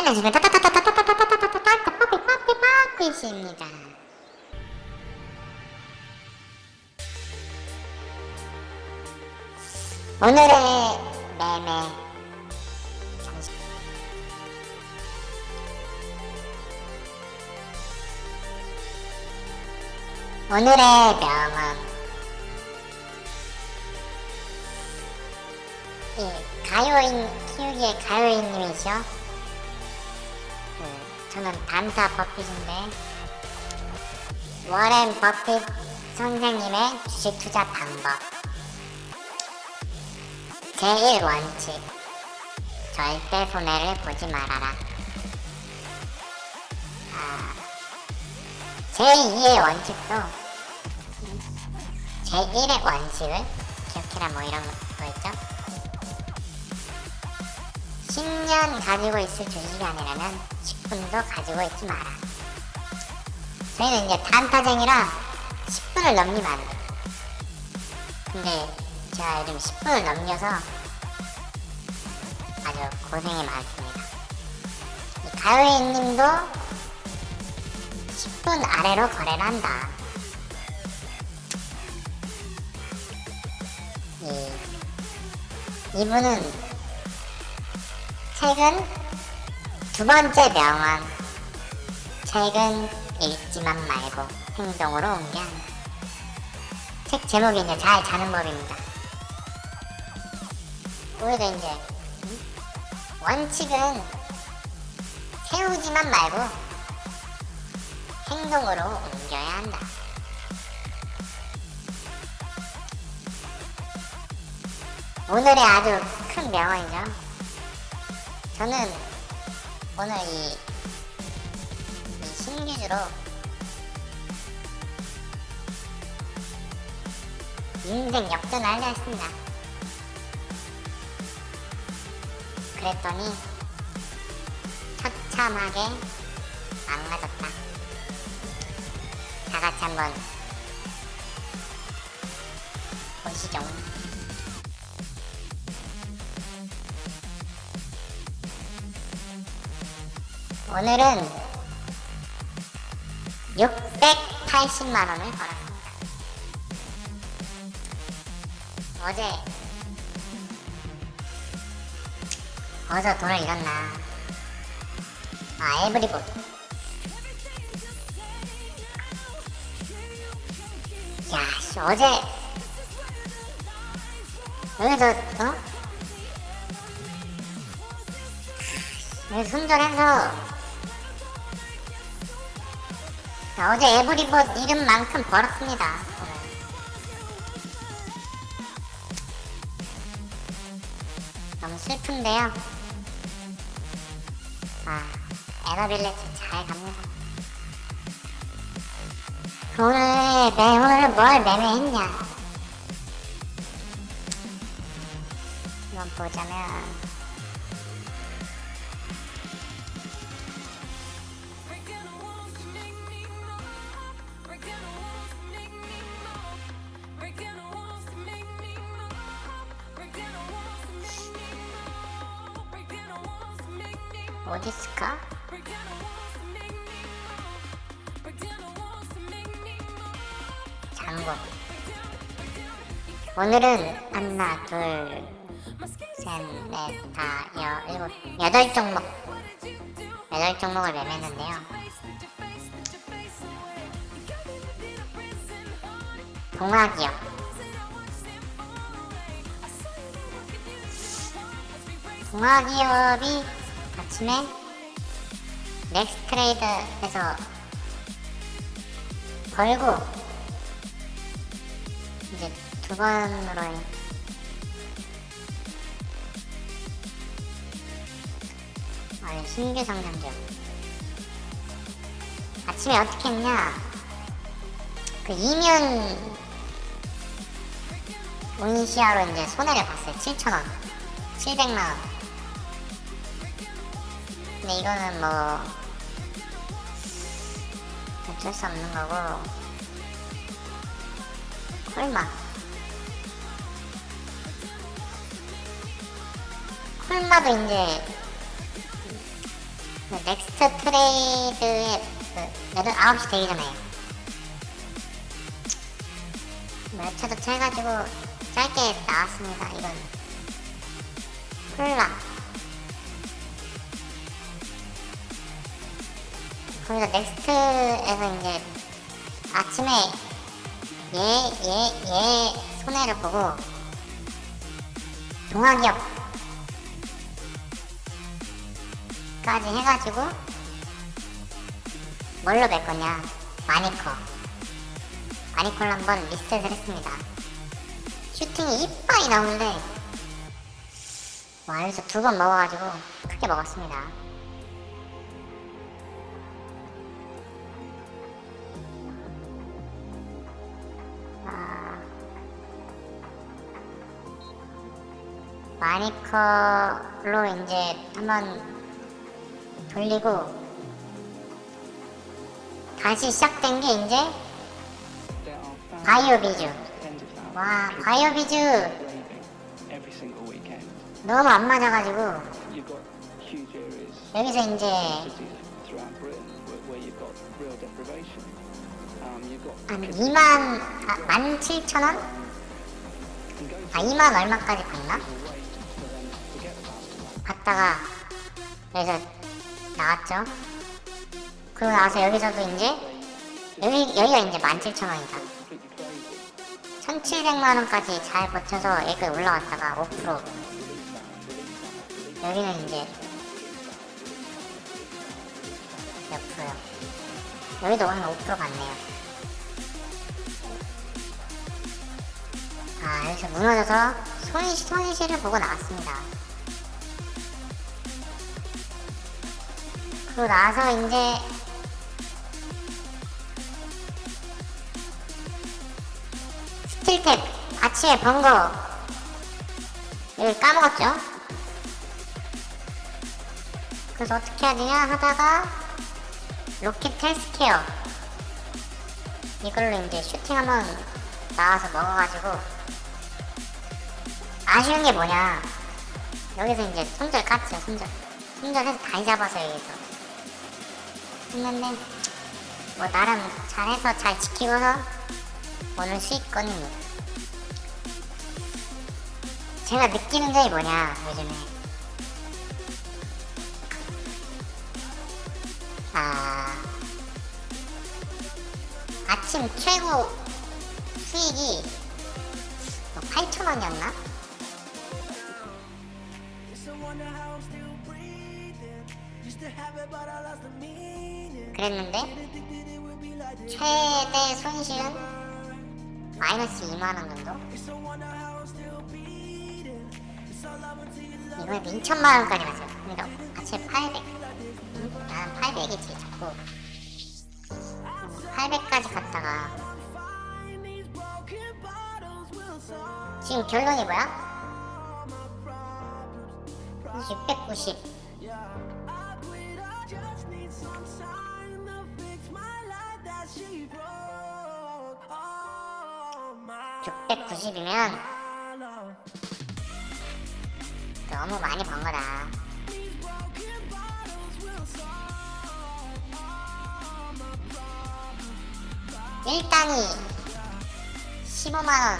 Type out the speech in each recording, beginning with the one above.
안녕하십니까 따따따따따따따따따따따따 빠삐 빠삐 빠삐씨입니다. 오늘의 매매 잠시 오늘의 명은 이 가요인 키우기의 가요인님이시죠? 그, 저는 단타 버핏인데 워렌 버핏 선생님의 주식 투자 방법. 제1 원칙. 절대 손해를 보지 말아라. 아, 제2의 원칙도 제1의 원칙을 기억해라 뭐 이런 거였죠 10년 가지고 있을 주식이 아니라면 10분도 가지고 있지 마라. 저희는 이제 단타쟁이라 10분을 넘기면 안 돼. 근데 제가 요즘 10분을 넘겨서 아주 고생이 많습니다. 이 가요이님도 10분 아래로 거래를 한다. 이, 이분은 책은 두 번째 명언. 책은 읽지만 말고 행동으로 옮겨. 책 제목이 이제 잘 자는 법입니다. 우리도 이제 음? 원칙은 세우지만 말고 행동으로 옮겨야 한다. 오늘의 아주 큰 명언이죠. 저는 오늘 이, 이 신규주로 인생 역전을 하려 했습니다. 그랬더니 처참하게 망가졌다. 다 같이 한번 보시죠. 오늘은 680만 원을 벌었습니다. 어제 어디서 돈을 잃었나? 아 에브리봇. 야, 씨, 어제 여기서 어? 여기 손절해서 자, 어제 에브리봇 이름 만큼 벌었습니다. 너무 슬픈데요. 아, 에너빌레트 잘 갑니다. 오늘, 매, 오늘 뭘 매매했냐? 한번 보자면. 어디 있을까? 장고. 오늘은 하나, 둘, 셋, 넷, 다, 여, 일곱, 여덟 종목. 여덟 종목을 매매했는데요. 동화기업. 동화기업이 아침에 넥스 트레이드에서 걸고 이제 두 번으로 아 신규 상장점 아침에 어떻게 했냐? 그 이면 운시아로 이제 손해를 봤어요. 7천원. 700만원 근데 이거는 뭐 어쩔 수 없는 거고 콜마. 콜마도 이제 그 넥스트 트레이드에 그 8, 9시 되기 전에 매체도 채가지고 짧게 나왔습니다. 이건. 콜라 거기서 넥스트에서 이제 아침에 얘, 얘, 얘 손해를 보고 동학이업 까지 해가지고 뭘로 뵐 거냐? 마니커. 마니커를 한번 리셋을 했습니다. 슈팅이 이빨이 나오는데 와 여기서 두 번 먹어가지고 크게 먹었습니다 마니커로 이제 한번 돌리고 다시 시작된 게 이제 There are thousands, 바이오 비주 tens of thousands 와 of 바이오 비주 leaving every single weekend. 너무 안 맞아가지고 여기서 이제. Um, 한 kids 2만 아, 17,000원? can go 아 2만 얼마까지 갔나? 갔다가 여기서 나왔죠 그러고 나서 여기서도 이제 여기, 여기가 이제 17,000원이다 Completely crazy. 1,700만원까지 잘 버텨서 여기까지 올라갔다가 5% 여기는 이제 몇 프로요? 여기도 한5% 같네요 아 여기서 무너져서 손실, 손실을 보고 나왔습니다 그러고 나서 이제 스틸텍 아침에 번거 여기 까먹었죠? 그래서 어떻게 해야 되냐 하다가 로켓 헬스케어. 이걸로 이제 슈팅 한번 나와서 먹어가지고 아쉬운 게 뭐냐. 여기서 이제 손절 깠죠 손절. 손절해서 다시 잡아서 여기서 했는데 뭐 나름 잘해서 잘 지키고서 오늘 수익권입니다 제가 느끼는 점이 뭐냐 요즘에 아 아침 최고 수익이 뭐 8천 원이었나? 그랬는데. 최대 손실은 마이너스 2만원 정도? 이번에 2천만원까지 갔어요 그러니까 아침에 800 응? 나는 800이지 자꾸 800까지 갔다가 지금 결론이 뭐야? my problems. 690 690이면 love. 너무 많이 번 거다 These broken bottles will solve all my problems. 일당이 15만원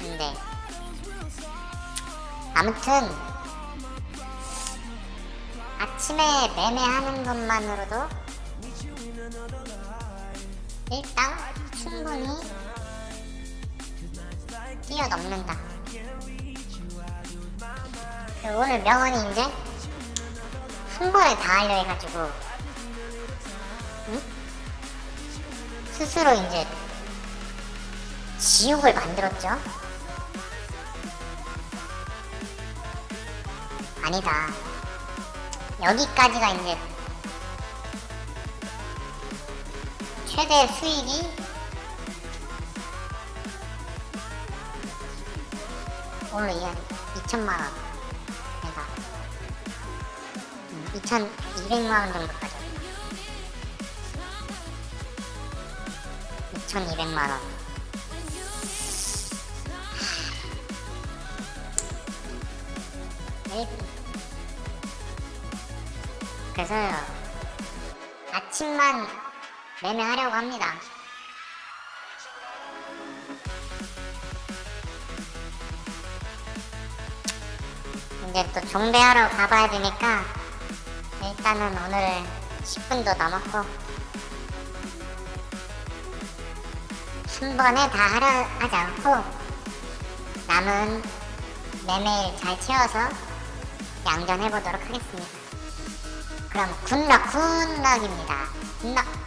인데 아무튼 아침에 매매하는 것만으로도 일당 충분히 뛰어넘는다 오늘 명언이 이제 한 번에 다 하려 해가지고 응? 스스로 이제 지옥을 만들었죠. 아니다. 여기까지가 이제 최대 수익이 오늘 이한 2천만 원. 내가 2,200만 원 정도까지. 2,200만 원. 일- 그래서요. 아침만 매매하려고 합니다. 이제 또 종배하러 가봐야 되니까 일단은 오늘 10분도 넘었고 한 번에 다 하려 하지 않고 남은 매매일 잘 채워서 양전해 보도록 하겠습니다. 그럼 굿럭 굿럭입니다. 굿럭